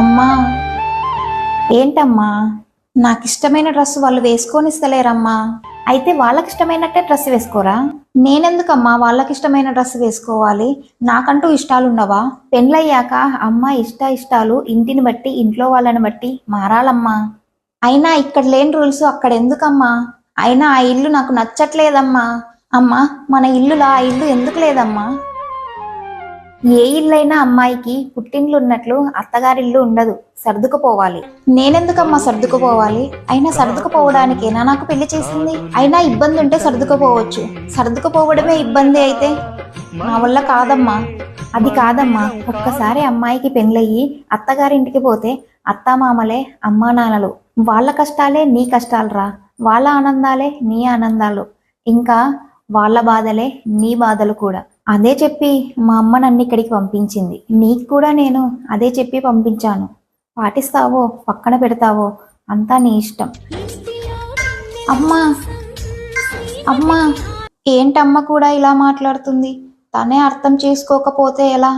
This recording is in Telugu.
అమ్మా. ఏంటమ్మా? నాకు ఇష్టమైన డ్రెస్ వాళ్ళు వేసుకొని ఇస్తలేరమ్మా అయితే వాళ్ళకి ఇష్టమైనట్టే డ్రెస్ వేసుకోరా? నేనెందుకమ్మా వాళ్ళకి ఇష్టమైన డ్రెస్ వేసుకోవాలి? నాకంటూ ఇష్టాలు ఉండవా పెళ్ళయ్యాక అమ్మ ఇష్ట ఇష్టాలు ఇంటిని బట్టి ఇంట్లో వాళ్ళని బట్టి మారాలమ్మా. అయినా ఇక్కడ లేని రూల్స్ అక్కడ ఎందుకమ్మా అయినా ఆ ఇల్లు నాకు నచ్చట్లేదమ్మా. అమ్మా మన ఇల్లులా ఆ ఇల్లు ఎందుకు లేదమ్మా? ఏ ఇల్లైనా అమ్మాయికి పుట్టిండ్లు ఉన్నట్లు అత్తగారిల్లు ఉండదు సర్దుకుపోవాలి. నేనెందుకమ్మా సర్దుకుపోవాలి? అయినా సర్దుకుపోవడానికేనా నాకు పెళ్ళి చేసింది? అయినా ఇబ్బంది ఉంటే సర్దుకుపోవచ్చు. సర్దుకుపోవడమే ఇబ్బంది అయితే? నా వల్ల కాదమ్మా. అది కాదమ్మా. ఒక్కసారి అమ్మాయికి పెళ్ళయ్యి అత్తగారింటికి పోతే అత్తమామలే అమ్మా నాన్నలు వాళ్ళ కష్టాలే నీ కష్టాలురా? వాళ్ళ ఆనందాలే నీ ఆనందాలు. ఇంకా వాళ్ళ బాధలే నీ బాధలు కూడా. అదే చెప్పి మా అమ్మ నన్ను ఇక్కడికి పంపించింది. నీకు కూడా నేను అదే చెప్పి పంపించాను. పాటిస్తావో పక్కన పెడతావో అంతా నీ ఇష్టం. అమ్మా అమ్మా ఏంటమ్మ కూడా ఇలా మాట్లాడుతుంది? తనే అర్థం చేసుకోకపోతే ఎలా?